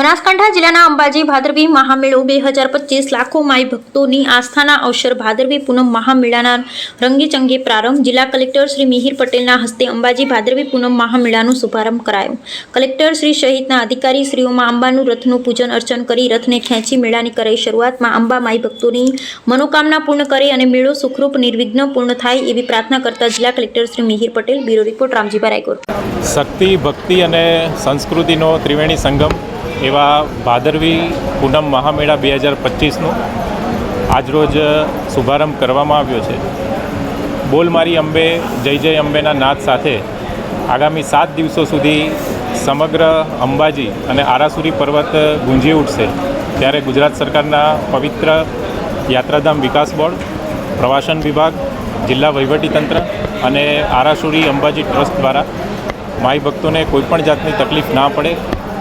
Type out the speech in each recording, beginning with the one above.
બનાસકાંઠા જિલ્લાના અંબાજી ભાદરવી મહામેળો બે હજાર પચીસ લાખો માઈ ભક્તોની આસ્થાના અવસર ભાદરવી પૂનમ મહામેળાના રંગેચંગે પ્રારંભ જિલ્લા કલેક્ટર શ્રી મિહિર પટેલના હસ્તે અંબાજી ભાદરવી પૂનમ મહામેળાનો શુભારંભ કરાયો. કલેક્ટર શ્રી સહિતના અધિકારી શ્રીઓમાં અંબાનું રથનું પૂજન અર્ચન કરી રથને ખેંચી મેળાની કરાઈ શરૂઆતમાં અંબા માઈ ભક્તોની મનોકામના પૂર્ણ કરે અને મેળો સુખરૂપ, નિર્વિઘ્ન પૂર્ણ થાય એવી પ્રાર્થના કરતા જિલ્લા collector Shri Mihir Patel, bureau report Ramjibhai Rajkot શક્તિ, ભક્તિ અને સંસ્કૃતિનો ત્રિવેણી સંગમ એવા ભાદરવી પૂનમ મહામેળા બે હજાર પચીસનો આજરોજ શુભારંભ કરવામાં આવ્યો છે. બોલ મારી અંબે, જય જય અંબેના નાદ સાથે આગામી સાત દિવસો સુધી સમગ્ર અંબાજી અને આરાસુરી પર્વત ગુંજી ઉઠશે. ત્યારે ગુજરાત સરકારના પવિત્ર યાત્રાધામ વિકાસ બોર્ડ, પ્રવાસન વિભાગ, જિલ્લા વહીવટીતંત્ર અને આરાસુરી અંબાજી ટ્રસ્ટ દ્વારા માઈ ભક્તોને કોઈપણ જાતની તકલીફ ના પડે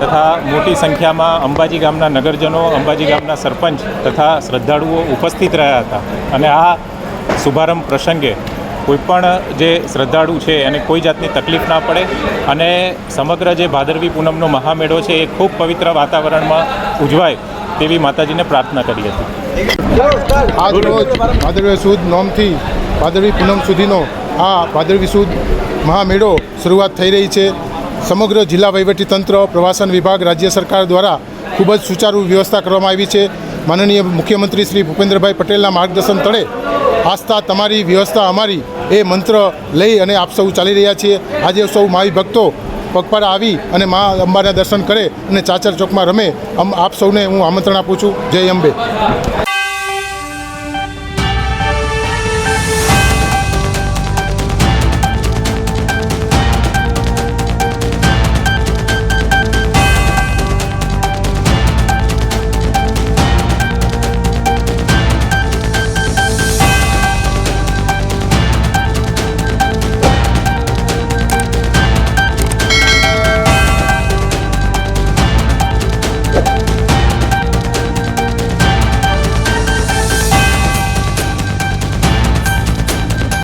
તથા મોટી સંખ્યામાં અંબાજી ગામના નગરજનો, અંબાજી ગામના સરપંચ તથા શ્રદ્ધાળુઓ ઉપસ્થિત રહ્યા હતા. અને આ શુભારંભ પ્રસંગે કોઈપણ જે શ્રદ્ધાળુ છે એને કોઈ જાતની તકલીફ ના પડે અને સમગ્ર જે ભાદરવી પૂનમનો મહામેળો છે એ ખૂબ પવિત્ર વાતાવરણમાં ઉજવાય તેવી માતાજીને પ્રાર્થના કરી હતી. ભાદરવી સુદ નોમથી ભાદરવી પૂનમ સુધીનો આ ભાદરવી સુદ મહામેળો શરૂઆત થઈ રહી છે. સમગ્ર જિલ્લા વહીવટીતંત્ર, પ્રવાસન વિભાગ, રાજ્ય સરકાર દ્વારા ખૂબ જ સુચારુ વ્યવસ્થા કરવામાં આવી છે. માનનીય મુખ્યમંત્રી શ્રી ભૂપેન્દ્રભાઈ પટેલના માર્ગદર્શન તળે આસ્થા તમારી, વ્યવસ્થા અમારી, એ મંત્ર લઈ અને આપ સૌ ચાલી રહ્યા છીએ. આજે સૌ માવી ભક્તો પગપાળા આવી અને મા અંબાના દર્શન કરે અને ચાચર ચોકમાં રમે. આપ સૌને હું આમંત્રણ આપું છું. જય અંબે.